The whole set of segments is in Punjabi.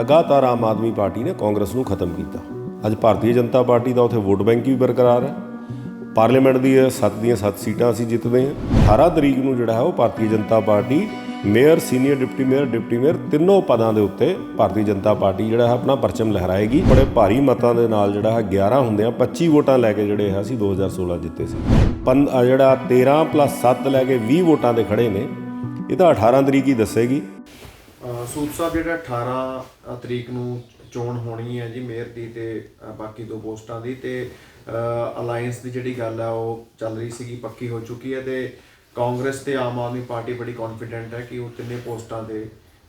ਲਗਾਤਾਰ ਆਮ ਆਦਮੀ ਪਾਰਟੀ ਨੇ ਕਾਂਗਰਸ ਨੂੰ ਖਤਮ ਕੀਤਾ। ਅੱਜ ਭਾਰਤੀ ਜਨਤਾ ਪਾਰਟੀ ਦਾ ਉੱਥੇ ਵੋਟ ਬੈਂਕ ਵੀ ਬਰਕਰਾਰ ਹੈ। ਪਾਰਲੀਮੈਂਟ ਦੀ 7 ਦੀਆਂ 7 ਸੀਟਾਂ ਅਸੀਂ ਜਿੱਤਦੇ ਹਾਂ। 18 ਤਰੀਕ ਨੂੰ ਜਿਹੜਾ ਹੈ ਉਹ Bharatiya Janata Party, mayor, senior deputy mayor deputy mayor ਤਿੰਨੋਂ ਪਦਾਂ ਦੇ ਉੱਤੇ ਭਾਰਤੀ ਜਨਤਾ ਪਾਰਟੀ ਜਿਹੜਾ ਹੈ ਆਪਣਾ ਪਰਚਮ ਲਹਿਰਾਏਗੀ। ਬੜੇ ਭਾਰੀ ਮਤਾਂ ਦੇ ਨਾਲ ਜਿਹੜਾ ਹੈ 11 ਹੁੰਦੇ ਆ 25 ਵੋਟਾਂ ਲੈ ਕੇ ਜਿਹੜੇ ਹੈ ਅਸੀਂ 2016 ਜਿੱਤੇ ਸੀ। ਪੰ ਆਹ ਜਿਹੜਾ 13 7 ਲੈ ਕੇ 20 ਵੋਟਾਂ ਦੇ ਖੜੇ ਨੇ। ਇਹ ਤਾਂ 18 ਤਰੀਕ ਹੀ ਦੱਸੇਗੀ। ਸੂਦ ਸਾਹਿਬ ਜਿਹੜਾ 18 ਤਰੀਕ ਨੂੰ ਚੋਣ ਹੋਣੀ ਹੈ ਜੀ ਮੇਅਰ ਦੀ ਤੇ ਬਾਕੀ ਦੋ ਪੋਸਟਾਂ ਦੀ ਤੇ ਅਲਾਈਅੰਸ ਦੀ ਜਿਹੜੀ ਗੱਲ ਹੈ ਉਹ ਚੱਲ ਰਹੀ ਸੀਗੀ ਪੱਕੀ ਹੋ ਚੁੱਕੀ ਹੈ ਤੇ ਕਾਂਗਰਸ ਤੇ ਆਮ ਆਦਮੀ ਪਾਰਟੀ ਬੜੀ ਕੌਨਫੀਡੈਂਟ ਹੈ ਕਿ ਉਹ ਤਿੰਨੇ ਪੋਸਟਾਂ ਦੇ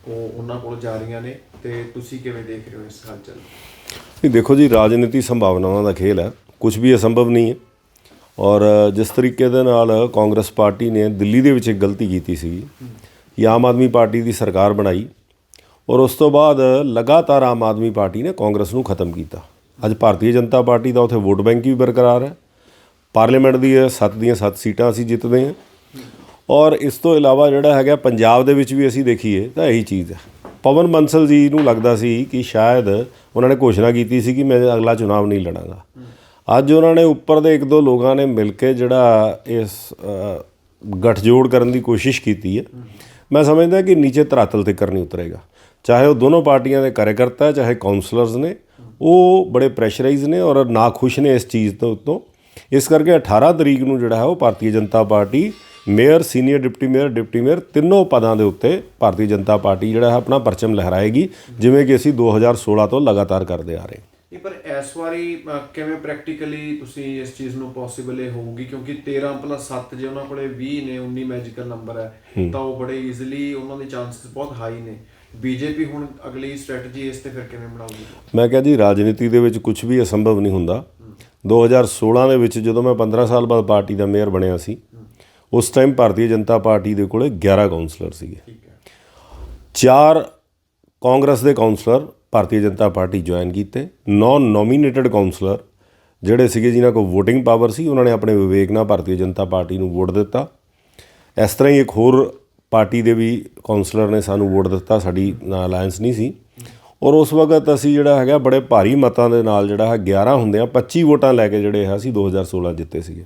ਉਹ ਉਹਨਾਂ ਕੋਲ ਜਾ ਰਹੀਆਂ ਨੇ ਤੇ ਤੁਸੀਂ ਕਿਵੇਂ ਦੇਖ ਰਹੇ ਹੋ ਇਸ ਹਾਲ ਚੱਲ? ਇਹ ਦੇਖੋ ਜੀ ਰਾਜਨੀਤੀ ਸੰਭਾਵਨਾਵਾਂ ਦਾ ਖੇਲ ਹੈ ਕੁਝ ਵੀ ਅਸੰਭਵ ਨਹੀਂ ਹੈ ਔਰ ਜਿਸ ਤਰੀਕੇ ਦੇ ਨਾਲ ਕਾਂਗਰਸ ਪਾਰਟੀ ਨੇ ਦਿੱਲੀ ਦੇ ਵਿੱਚ ਇੱਕ ਗਲਤੀ ਕੀਤੀ ਸੀ ਕਿ ਆਮ ਆਦਮੀ ਪਾਰਟੀ ਦੀ ਸਰਕਾਰ ਬਣਾਈ ਔਰ ਉਸ ਤੋਂ ਬਾਅਦ ਲਗਾਤਾਰ ਆਮ ਆਦਮੀ ਪਾਰਟੀ ਨੇ ਕਾਂਗਰਸ ਨੂੰ ਖਤਮ ਕੀਤਾ। ਅੱਜ ਭਾਰਤੀ ਜਨਤਾ ਪਾਰਟੀ ਦਾ ਉੱਥੇ ਵੋਟ ਬੈਂਕ ਵੀ ਬਰਕਰਾਰ ਹੈ। ਪਾਰਲੀਮੈਂਟ ਦੀ 7 ਦੀਆਂ 7 ਸੀਟਾਂ ਅਸੀਂ ਜਿੱਤਦੇ ਹਾਂ। ਔਰ ਇਸ ਤੋਂ ਇਲਾਵਾ ਜਿਹੜਾ ਹੈਗਾ ਪੰਜਾਬ ਦੇ ਵਿੱਚ ਵੀ ਅਸੀਂ ਦੇਖੀਏ ਤਾਂ ਇਹੀ ਚੀਜ਼ ਹੈ। ਪਵਨ ਬੰਸਲ ਜੀ ਨੂੰ ਲੱਗਦਾ ਸੀ ਕਿ ਸ਼ਾਇਦ ਉਹਨਾਂ ਨੇ ਘੋਸ਼ਣਾ ਕੀਤੀ ਸੀ ਕਿ ਮੈਂ ਅਗਲਾ ਚੁਣਾਵ ਨਹੀਂ ਲੜਾਂਗਾ। ਅੱਜ ਉਹਨਾਂ ਨੇ ਉੱਪਰ ਦੇ ਇੱਕ ਦੋ ਲੋਕਾਂ ਨੇ ਮਿਲ ਕੇ ਜਿਹੜਾ ਇਸ ਗਠਜੋੜ ਕਰਨ ਦੀ ਕੋਸ਼ਿਸ਼ ਕੀਤੀ ਹੈ। ਮੈਂ ਸਮਝਦਾ ਕਿ ਨੀਚੇ ਧਰਾਤਲ ਤੇ ਨਹੀਂ ਉਤਰੇਗਾ। ਚਾਹੇ ਉਹ ਦੋਨੋਂ ਪਾਰਟੀਆਂ ਦੇ ਕਾਰਜਕਰਤਾ, ਚਾਹੇ ਕਾਉਂਸਲਰਸ ਨੇ, ਉਹ ਬੜੇ ਪ੍ਰੈਸ਼ਰਾਈਜ਼ ਨੇ ਔਰ ਨਾ ਖੁਸ਼ ਨੇ ਇਸ ਚੀਜ਼ ਤੋਂ ਉੱਤੋਂ। ਇਸ ਕਰਕੇ 18 ਤਰੀਕ ਨੂੰ ਜਿਹੜਾ ਹੈ ਉਹ Bharatiya Janata Party mayor senior deputy mayor deputy mayor ਤਿੰਨੋਂ ਪਦਾਂ ਦੇ ਉੱਤੇ ਭਾਰਤੀ ਜਨਤਾ ਪਾਰਟੀ ਜਿਹੜਾ ਹੈ ਆਪਣਾ ਪਰਚਮ ਲਹਿਰਾਏਗੀ, ਜਿਵੇਂ ਕਿ ਅਸੀਂ 2016 ਤੋਂ ਲਗਾਤਾਰ ਕਰਦੇ ਆ ਰਹੇ ਹਾਂ। ਨਹੀਂ ਪਰ ਇਸ ਵਾਰੀ ਕਿਵੇਂ ਪ੍ਰੈਕਟੀਕਲੀ ਤੁਸੀਂ ਇਸ ਚੀਜ਼ ਨੂੰ ਪੋਸੀਬਲ ਇਹ ਹੋਊਗੀ? ਕਿਉਂਕਿ 13 7 ਜੇ ਉਹਨਾਂ ਕੋਲੇ 20 ਨੇ 19 ਮੈਜੀਕਲ ਨੰਬਰ ਹੈ ਤਾਂ ਉਹ ਬੜੇ ਈਜ਼ੀਲੀ ਉਹਨਾਂ ਦੇ ਚਾਂਸਸ ਬਹੁਤ ਹਾਈ ਨੇ। ਬੀਜੇਪੀ ਹੁਣ ਅਗਲੀ ਸਟ੍ਰੈਟਜੀ ਇਸ ਤੇ ਫਿਰ ਕਿਵੇਂ ਬਣਾਊਗੀ? ਮੈਂ ਕਿਹਾ ਜੀ ਰਾਜਨੀਤੀ ਦੇ ਵਿੱਚ ਕੁਝ ਵੀ ਅਸੰਭਵ ਨਹੀਂ ਹੁੰਦਾ। 2016 ਦੇ ਵਿੱਚ ਜਦੋਂ ਮੈਂ 15 ਸਾਲ ਬਾਅਦ ਪਾਰਟੀ ਦਾ ਮੇਅਰ ਬਣਿਆ ਸੀ ਉਸ ਟਾਈਮ ਭਾਰਤੀ ਜਨਤਾ ਪਾਰਟੀ ਦੇ ਕੋਲੇ 11 ਕਾਉਂਸਲਰ ਸੀਗੇ। ਠੀਕ ਹੈ। ਚਾਰ ਕਾਂਗਰਸ ਦੇ councillor Bharatiya Janata Party join ਕੀਤੇ। ਨੌਨ ਨੋਮੀਨੇਟਡ ਕਾਉਂਸਲਰ ਜਿਹੜੇ ਸੀਗੇ ਜਿਨ੍ਹਾਂ ਕੋਲ VOTING ਪਾਵਰ ਸੀ, ਉਹਨਾਂ ਨੇ ਆਪਣੇ ਵਿਵੇਕ ਨਾਲ ਭਾਰਤੀ ਜਨਤਾ ਪਾਰਟੀ ਨੂੰ ਵੋਟ ਦਿੱਤਾ। ਇਸ ਤਰ੍ਹਾਂ ਹੀ ਇੱਕ ਹੋਰ ਪਾਰਟੀ ਦੇ ਵੀ ਕਾਉਂਸਲਰ ਨੇ ਸਾਨੂੰ ਵੋਟ ਦਿੱਤਾ, ਸਾਡੀ ਅਲਾਈਅੰਸ ਨਹੀਂ ਸੀ। ਔਰ ਉਸ ਵਕਤ ਅਸੀਂ ਜਿਹੜਾ ਹੈਗਾ, ਬੜੇ ਭਾਰੀ ਮਤਾਂ ਦੇ ਨਾਲ ਜਿਹੜਾ ਹੈ 11 ਹੁੰਦੇ ਆ 25 ਵੋਟਾਂ ਲੈ ਕੇ ਜਿਹੜੇ ਹੈ ਅਸੀਂ 2016 ਜਿੱਤੇ ਸੀਗੇ।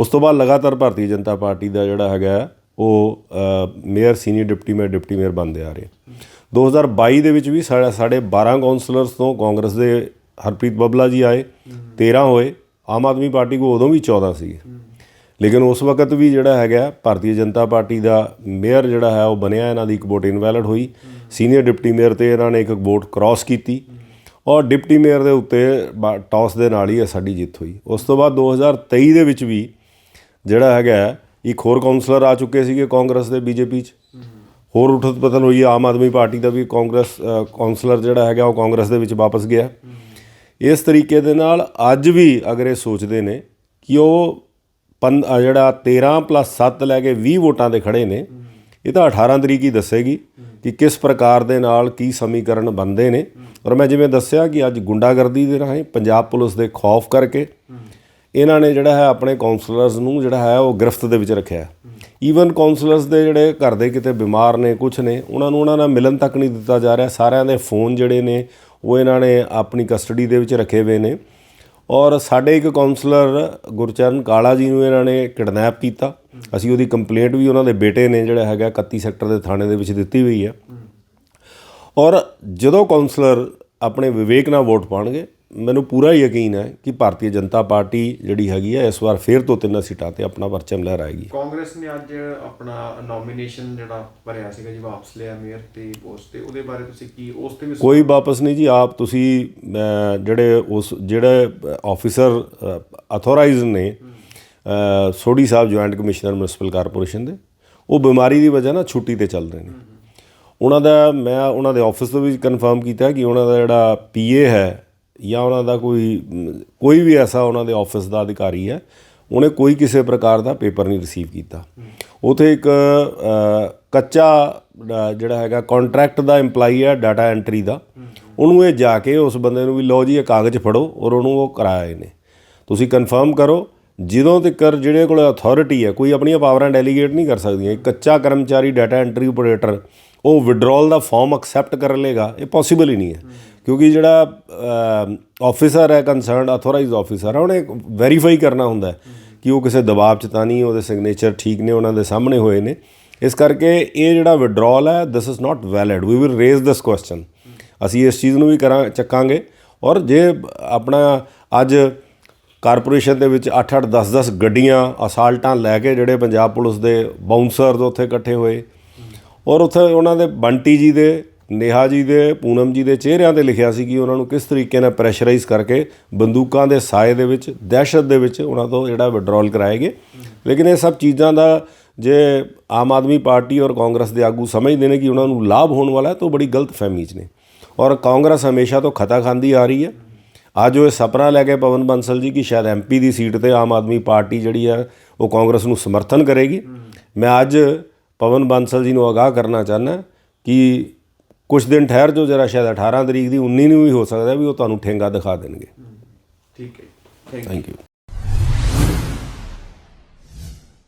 ਉਸ ਤੋਂ ਬਾਅਦ ਲਗਾਤਾਰ ਭਾਰਤੀ ਜਨਤਾ ਪਾਰਟੀ ਦਾ ਜਿਹੜਾ ਹੈਗਾ, ਉਹ mayor, senior deputy mayor deputy mayor ਬਣਦੇ ਆ ਰਹੇ। 2022 ਦੇ ਵਿੱਚ ਵੀ ਸਾਡੇ 12 ਕਾਉਂਸਲਰਸ ਤੋਂ ਕਾਂਗਰਸ ਦੇ ਹਰਪ੍ਰੀਤ ਬੱਬਲਾ ਜੀ ਆਏ 13 ਹੋਏ, ਆਮ ਆਦਮੀ ਪਾਰਟੀ ਕੋ ਉਦੋਂ ਵੀ 14 ਸੀਗੇ ਲੇਕਿਨ ਉਸ ਵਕਤ ਵੀ ਜਿਹੜਾ ਹੈਗਾ, ਭਾਰਤੀ ਜਨਤਾ ਪਾਰਟੀ ਦਾ ਮੇਅਰ ਜਿਹੜਾ ਹੈ, ਉਹ ਬਣਿਆ, ਇਹਨਾਂ ਦੀ ਇੱਕ ਵੋਟ ਇਨਵੈਲਿਡ ਹੋਈ। ਸੀਨੀਅਰ ਡਿਪਟੀ ਮੇਅਰ ਤੇ ਇਹਨਾਂ ਨੇ ਇੱਕ ਵੋਟ ਕ੍ਰਾਸ ਕੀਤੀ ਔਰ ਡਿਪਟੀ ਮੇਅਰ ਦੇ ਉੱਤੇ ਬਾ- ਟਾਸ ਦੇ ਨਾਲ ਹੀ ਇਹ ਸਾਡੀ ਜਿੱਤ ਹੋਈ। ਉਸ ਤੋਂ ਬਾਅਦ 2023 ਦੇ ਵਿੱਚ ਵੀ ਜਿਹੜਾ ਹੈਗਾ, ਇੱਕ ਹੋਰ ਕਾਉਂਸਲਰ ਆ ਚੁੱਕੇ ਸੀਗੇ ਕਾਂਗਰਸ ਦੇ ਬੀਜੇਪੀ 'ਚ। ਹੋਰ ਉਠਤ ਪਤਨ ਹੋਈ ਆਮ ਆਦਮੀ ਪਾਰਟੀ ਦਾ ਵੀ ਕਾਂਗਰਸ ਅ, ਕਾਉਂਸਲਰ ਜਿਹੜਾ ਹੈਗਾ ਉਹ ਕਾਂਗਰਸ ਦੇ ਵਿੱਚ ਵਾਪਸ ਗਿਆ। ਇਸ ਤਰੀਕੇ ਦੇ ਨਾਲ ਅੱਜ ਵੀ ਅਗਰ ਇਹ ਸੋਚਦੇ ਨੇ ਕਿ ਉਹ ਪੰ ਅ, ਜਿਹੜਾ 13 7 ਲੈ ਕੇ 20 ਵੋਟਾਂ ਦੇ ਖੜੇ ਨੇ ਇਹ ਤਾਂ 18 ਤਰੀਕ ਹੀ ਦੱਸੇਗੀ ਕਿ ਕਿਸ ਪ੍ਰਕਾਰ ਦੇ ਨਾਲ ਕੀ ਸਮੀਕਰਨ ਬਣਦੇ ਨੇ। ਔਰ ਮੈਂ ਜਿਵੇਂ ਦੱਸਿਆ ਕਿ ਅੱਜ ਗੁੰਡਾਗਰਦੀ ਦੇ ਰਾਹੀਂ ਪੰਜਾਬ ਪੁਲਿਸ ਦੇ ਖੌਫ ਕਰਕੇ ਇਹਨਾਂ ਨੇ ਜਿਹੜਾ ਹੈ ਆਪਣੇ ਕਾਉਂਸਲਰਸ ਨੂੰ ਜਿਹੜਾ ਹੈ ਉਹ ਗ੍ਰਿਫਤ ਦੇ ਵਿੱਚ ਰੱਖਿਆ ਈਵਨ ਕਾਉਂਸਲਰਸ ਦੇ ਜਿਹੜੇ ਘਰ ਦੇ ਕਿਤੇ ਬਿਮਾਰ ਨੇ ਕੁਝ ਨੇ, ਉਹਨਾਂ ਨੂੰ ਉਹਨਾਂ ਨਾਲ ਮਿਲਣ ਤੱਕ ਨਹੀਂ ਦਿੱਤਾ ਜਾ ਰਿਹਾ। ਸਾਰਿਆਂ ਦੇ ਫੋਨ ਜਿਹੜੇ ਨੇ, ਉਹ ਇਹਨਾਂ ਨੇ ਆਪਣੀ ਕਸਟਡੀ ਦੇ ਵਿੱਚ ਰੱਖੇ ਹੋਏ ਨੇ। ਔਰ ਸਾਡੇ ਇੱਕ ਕਾਉਂਸਲਰ ਗੁਰਚਰਨ ਕਾਲਾ ਜੀ ਨੂੰ ਇਹਨਾਂ ਨੇ ਕਿਡਨੈਪ ਕੀਤਾ। ਅਸੀਂ ਉਹਦੀ ਕੰਪਲੇਂਟ ਵੀ ਉਹਨਾਂ ਦੇ ਬੇਟੇ ਨੇ ਜਿਹੜਾ ਹੈਗਾ 31 ਸੈਕਟਰ ਦੇ ਥਾਣੇ ਦੇ ਵਿੱਚ ਦਿੱਤੀ ਹੋਈ ਹੈ। ਔਰ ਜਦੋਂ ਕਾਉਂਸਲਰ ਆਪਣੇ ਵਿਵੇਕ ਨਾਲ ਵੋਟ ਪਾਣਗੇ ਮੈਨੂੰ ਪੂਰਾ ਯਕੀਨ ਹੈ ਕਿ ਭਾਰਤੀ ਜਨਤਾ ਪਾਰਟੀ ਜਿਹੜੀ ਹੈਗੀ ਹੈ ਇਸ ਵਾਰ ਫੇਰ ਤੋਂ ਤਿੰਨ ਸੀਟਾਂ ਤੇ ਆਪਣਾ ਪਰਚਮ ਲਹਿਰਾਏਗੀ। ਕਾਂਗਰਸ ਨੇ ਅੱਜ ਆਪਣਾ ਨੋਮੀਨੇਸ਼ਨ ਜਿਹੜਾ ਭਰਿਆ ਸੀਗਾ ਜੀ ਵਾਪਸ ਲਿਆ ਮੇਅਰ ਤੇ ਪੋਸਟ ਤੇ ਉਹਦੇ ਬਾਰੇ ਤੁਸੀਂ ਕੀ ਉਸ ਤੇ ਵੀ ਕੋਈ ਵਾਪਸ ਨਹੀਂ ਜੀ ਆਪ ਤੁਸੀਂ ਜਿਹੜੇ ਉਸ ਜਿਹੜੇ ਆਫੀਸਰ ਅਥੋਰਾਈਜ਼ ਨੇ Sodhi Sahib joint commissioner municipal corporation ਦੇ ਉਹ ਬਿਮਾਰੀ ਦੀ ਵਜ੍ਹਾ ਨਾਲ ਛੁੱਟੀ ਤੇ ਚੱਲ ਰਹੇ ਨੇ। ਉਹਨਾਂ ਦਾ ਮੈਂ ਉਹਨਾਂ ਦੇ ਆਫਿਸ ਤੋਂ ਵੀ ਕਨਫਰਮ ਕੀਤਾ ਕਿ ਉਹਨਾਂ ਦਾ ਜਿਹੜਾ ਪੀਏ ਹੈ ਜਾਂ ਉਹਨਾਂ ਦਾ ਕੋਈ ਕੋਈ ਵੀ ਐਸਾ ਉਹਨਾਂ ਦੇ ਆਫਿਸ ਦਾ ਅਧਿਕਾਰੀ ਹੈ ਉਹਨੇ ਕੋਈ ਕਿਸੇ ਪ੍ਰਕਾਰ ਦਾ ਪੇਪਰ ਨਹੀਂ ਰਿਸੀਵ ਕੀਤਾ। ਉਥੇ ਇੱਕ ਕੱਚਾ ਅ, ਜਿਹੜਾ ਹੈਗਾ ਕੰਟਰੈਕਟ ਦਾ EMPLOYE ਹੈ ਡਾਟਾ ਐਂਟਰੀ ਦਾ। ਉਹਨੂੰ ਇਹ ਜਾ ਕੇ ਉਸ ਬੰਦੇ ਨੂੰ ਵੀ ਲਓ ਜੀ ਇਹ ਕਾਗਜ਼ ਫੜੋ ਔਰ ਉਹਨੂੰ ਉਹ ਕਰਾਏ ਨੇ ਤੁਸੀਂ ਕਨਫਰਮ ਕਰੋ ਜਦੋਂ ਤੱਕ ਜਿਹੜੇ ਕੋਲ ਅਥਾਰਟੀ ਹੈ ਕੋਈ ਆਪਣੀਆਂ ਪਾਵਰਾਂ ਡੈਲੀਗੇਟ ਨਹੀਂ ਕਰ ਸਕਦੀਆਂ। ਕੱਚਾ ਕਰਮਚਾਰੀ ਡਾਟਾ ਐਂਟਰੀ ਆਪਰੇਟਰ ਉਹ ਵਿਡਰਾਲ ਦਾ ਫਾਰਮ ਐਕਸੈਪਟ ਕਰ ਲੇਗਾ ਇਹ ਪੋਸੀਬਲ ਹੀ ਨਹੀਂ ਹੈ। ਕਿਉਂਕਿ ਜਿਹੜਾ ਆਫੀਸਰ ਹੈ ਕੰਸਰਨਡ ਅਥੋਰਾਈਜ਼ਡ ਆਫੀਸਰ ਹੈ, ਉਹਨੇ ਵੈਰੀਫਾਈ ਕਰਨਾ ਹੁੰਦਾ ਕਿ ਉਹ ਕਿਸੇ ਦਬਾਅ 'ਚ ਤਾਂ ਨਹੀਂ, ਉਹਦੇ ਸਿਗਨੇਚਰ ਠੀਕ ਨੇ, ਉਹਨਾਂ ਦੇ ਸਾਹਮਣੇ ਹੋਏ ਨੇ। ਇਸ ਕਰਕੇ ਇਹ ਜਿਹੜਾ ਵਿਡਰਾਲ ਹੈ this is not valid we will raise this question ਅਸੀਂ ਇਸ ਚੀਜ਼ ਨੂੰ ਵੀ ਕਰਾਂ, ਚੱਕਾਂਗੇ। ਔਰ ਜੇ ਆਪਣਾ ਅੱਜ ਕਾਰਪੋਰੇਸ਼ਨ ਦੇ ਵਿੱਚ 8-8 10-10 ਗੱਡੀਆਂ, ਅਸਾਲਟਾਂ ਲੈ ਕੇ ਜਿਹੜੇ ਪੰਜਾਬ ਪੁਲਿਸ ਦੇ ਬਾਉਂਸਰਸ ਉੱਥੇ ਇਕੱਠੇ ਹੋਏ, ਔਰ ਉੱਥੇ ਉਹਨਾਂ ਦੇ ਬੰਟੀ ਜੀ ਦੇ ਨੇਹਾ ਜੀ ਦੇ, ਪੂਨਮ ਜੀ ਦੇ ਚਿਹਰਿਆਂ ਤੇ ਲਿਖਿਆ ਸੀ ਕਿ ਉਹਨਾਂ ਨੂੰ ਕਿਸ ਤਰੀਕੇ ਨਾਲ ਪ੍ਰੈਸ਼ਰਾਈਜ਼ ਕਰਕੇ ਬੰਦੂਕਾਂ ਦੇ ਸਾਏ ਦੇ ਵਿੱਚ, ਦਹਿਸ਼ਤ ਦੇ ਵਿੱਚ ਉਹਨਾਂ ਤੋਂ ਜਿਹੜਾ ਵਿਡਰਾਲ ਕਰਾਏਗੇ ਲੇਕਿਨ ਇਹ ਸਭ ਚੀਜ਼ਾਂ ਦਾ ਜੇ ਆਮ ਆਦਮੀ ਪਾਰਟੀ ਔਰ ਕਾਂਗਰਸ ਦੇ ਆਗੂ ਸਮਝਦੇ ਨੇ ਕਿ ਉਹਨਾਂ ਨੂੰ ਲਾਭ ਹੋਣ ਵਾਲਾ ਹੈ, ਤਾਂ ਉਹ ਬੜੀ ਗਲਤ ਫਹਿਮੀ 'ਚ ਨੇ। ਔਰ ਕਾਂਗਰਸ ਹਮੇਸ਼ਾ ਤੋਂ ਖਤਾ ਖਾਂਦੀ ਆ ਰਹੀ ਹੈ। ਅੱਜ ਉਹ ਇਹ ਸਪਨਾ ਲੈ ਕੇ ਪਵਨ ਬੰਸਲ ਜੀ ਕਿ ਸ਼ਾਇਦ ਐਮਪੀ ਦੀ ਸੀਟ ਤੇ ਆਮ ਆਦਮੀ ਪਾਰਟੀ ਜਿਹੜੀ ਹੈ ਉਹ ਕਾਂਗਰਸ ਨੂੰ ਸਮਰਥਨ ਕਰੇਗੀ। ਮੈਂ ਅੱਜ ਪਵਨ ਬੰਸਲ ਜੀ ਨੂੰ ਆਗਾਹ ਕਰਨਾ ਚਾਹੁੰਦਾ ਕਿ ਕੁਝ ਦਿਨ ਠਹਿਰ ਜੋ ਜਰਾ ਸ਼ਾਇਦ 18 ਤਰੀਕ ਦੀ 19 ਨੂੰ ਵੀ ਹੋ ਸਕਦਾ ਵੀ ਉਹ ਤੁਹਾਨੂੰ ਠੇਂਗਾ ਦਿਖਾ ਦੇਣਗੇ। ਠੀਕ ਹੈ ਥੈਂਕ ਯੂ ਥੈਂਕ ਯੂ